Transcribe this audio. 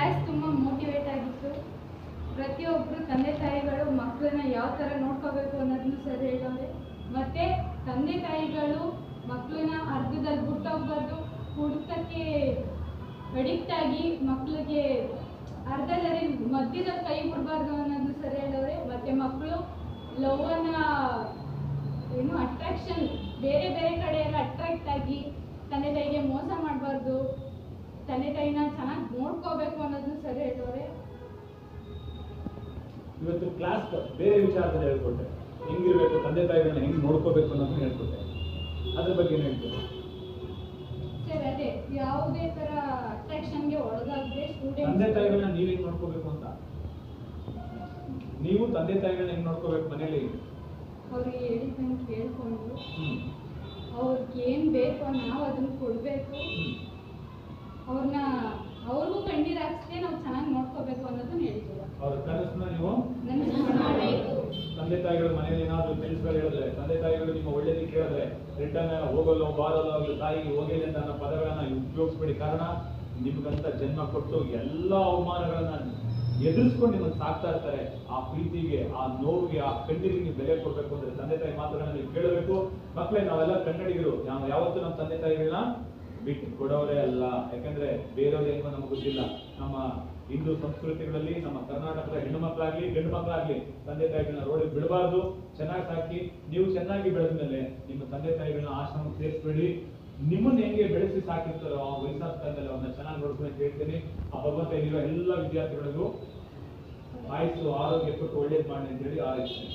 Class ತುಂಬ motivate ಆಗಿತ್ತು. ಪ್ರತಿಯೊಬ್ಬರು ತಂದೆ ತಾಯಿಗಳು ಮಕ್ಕಳನ್ನ ಯಾವ ಥರ ನೋಡ್ಕೋಬೇಕು ಅನ್ನೋದನ್ನು ಸರಿ ಹೇಳೋರೆ ಮತ್ತು ತಂದೆ ತಾಯಿಗಳು ಮಕ್ಕಳನ್ನ ಅರ್ಧದಲ್ಲಿ ಬಿಟ್ಟೋಗ್ಬಾರ್ದು. ಹುಡುಕಕ್ಕೆ ಅಡಿಕ್ಟ್ ಆಗಿ ಮಕ್ಕಳಿಗೆ ಅರ್ಧದಲ್ಲಿ ಮಧ್ಯದಲ್ಲಿ ಕೈ ಬಿಡಬಾರ್ದು ಅನ್ನೋದನ್ನು ಸರಿ ಹೇಳೋರೆ ಮತ್ತು ಮಕ್ಕಳು ಲವ್ವನ್ನ ಏನು ಅಟ್ರಾಕ್ಷನ್ ಬೇರೆ ಬೇರೆ ಕಡೆ ಅಟ್ರಾಕ್ಟ್ ಆಗಿ ತಂದೆ ತಾಯಿಗೆ ಮೋಸ ಮಾಡಬಾರ್ದು. ಇವತ್ತು ಕ್ಲಾಸ್ ಬೇರೆ ವಿಚಾರದಲ್ಲಿ ಹೇಳ್ಕೊಟ್ಟೆ. ಹೆಂಗಿರ್ಬೇಕು ತಂದೆ ತಾಯಿಗಳನ್ನ ಹೆಂಗ್ ನೋಡ್ಕೋಬೇಕು ಅನ್ನೋದನ್ನ ಹೇಳ್ಕೊಟ್ಟೆ. ಅದ್ರ ಬಗ್ಗೆ ಏನ್ ಹೇಳ್ತೀರಾ? ಸರ್ ಅದೇ ಯಾವುದೇ ತರ ಅಟ್ರಾಕ್ಷನ್ಗೆ ಒಳಗಾಗದೆ ತಂದೆ ತಾಯಿಗಳನ್ನ ನೀವ್ ಹೆಂಗ್ ನೋಡ್ಕೋಬೇಕು ಅಂತ? ನೀವು ತಂದೆ ತಾಯಿಗಳನ್ನ ಹೆಂಗ್ ನೋಡ್ಕೋಬೇಕು ಮನೇಲಿ? ಅವ್ರಿಗೆ ಹೇಳಿದ್ದನ್ನು ಕೇಳ್ಕೊಂಡು ಹ್ಮ್. ಅವ್ರಿಗೆ ಏನ್ ಬೇಕೋ ನಾವು ಅದನ್ನ ಕೊಡ್ಬೇಕು. ಅವ್ರನ್ನ ಅವ್ರಿಗೂ ಕಣ್ಣೀರ್ ಹಾಕ್ಸ್ದೆ ನಾವು ಚೆನ್ನಾಗಿ ನೋಡ್ಕೋಬೇಕು ಅನ್ನೋದನ್ನ ಹೇಳ್ತೀವಿ ಅವ್ರ ಕನಸನ್ನ ನೀವು ತಾಯಿಗಳು ಮನೇಲಿ ಏನಾದರೂ ಕೆಲ್ಸಗಳು ಹೇಳಿದ್ರೆ, ತಂದೆ ತಾಯಿಗಳು ನಿಮ್ಮ ಒಳ್ಳೇದಕ್ಕೆ ಹೇಳಿದ್ರೆ ರಿಟರ್ನ್ ಹೋಗಲು ಬಾರಲು ಅವ್ರ ತಾಯಿಗೆ ಹೋಗಿಲ್ಲ ಅಂತ ಅನ್ನೋ ಪದಗಳನ್ನ ಉಪಯೋಗಿಸ್ಬೇಡಿ ಕಾರಣ, ನಿಮ್ಗಂತ ಜನ್ಮ ಕೊಟ್ಟು ಎಲ್ಲ ಅವಮಾನಗಳನ್ನ ಎದುರಿಸ್ಕೊಂಡು ನಿಮ್ಮನ್ನು ಸಾಕ್ತಾ ಇರ್ತಾರೆ. ಆ ಪ್ರೀತಿಗೆ, ಆ ನೋವಿಗೆ, ಆ ಕಣ್ಣೀರಿಗೆ ನೀವು ಬೆಲೆ ಕೊಡ್ಬೇಕು ಅಂದ್ರೆ ತಂದೆ ತಾಯಿ ಮಾತುಗಳನ್ನ ನೀವು ಕೇಳಬೇಕು. ಮಕ್ಕಳೇ ನಾವೆಲ್ಲ ಕನ್ನಡಿಗರು. ನಾವು ಯಾವತ್ತೂ ನಮ್ಮ ತಂದೆ ತಾಯಿಗಳನ್ನ ಬಿಟ್ಟು ಕೊಡೋರೇ ಅಲ್ಲ. ಯಾಕಂದ್ರೆ ಬೇರೆಯವ್ರು ಏನು ನಮ್ಗೆ ಗೊತ್ತಿಲ್ಲ. ನಮ್ಮ ಹಿಂದೂ ಸಂಸ್ಕೃತಿಗಳಲ್ಲಿ, ನಮ್ಮ ಕರ್ನಾಟಕದ ಹೆಣ್ಣು ಮಕ್ಕಳಾಗ್ಲಿ, ಗಂಡು ಮಕ್ಕಳಾಗ್ಲಿ ತಂದೆ ತಾಯಿಗಳನ್ನ ರೋಡಿಗೆ ಬಿಡಬಾರ್ದು. ಚೆನ್ನಾಗಿ ಸಾಕಿ. ನೀವು ಚೆನ್ನಾಗಿ ಬೆಳೆದ ಮೇಲೆ ನಿಮ್ಮ ತಂದೆ ತಾಯಿಗಳನ್ನ ಆಶ್ರಮ ಸೇರಿಸ್ಬೇಡಿ. ನಿಮ್ಮನ್ನ ಹೆಂಗೆ ಬೆಳೆಸಿ ಸಾಕಿರ್ತಾರೋ ಆ ವಯಸ್ಸಾದ ಅವನ್ನ ಚೆನ್ನಾಗಿ ನೋಡ್ಕೊಂಡು ಹೇಳ್ತೀನಿ. ಆ ಭಗವಂತ ಇಲ್ಲಿರೋ ಎಲ್ಲ ವಿದ್ಯಾರ್ಥಿಗಳಿಗೂ ಆಯ್ತು ಆರೋಗ್ಯ ಕೊಟ್ಟು ಒಳ್ಳೇದು ಮಾಡಿ ಅಂತ ಹೇಳಿ ಆರೈಸ್ತೀನಿ.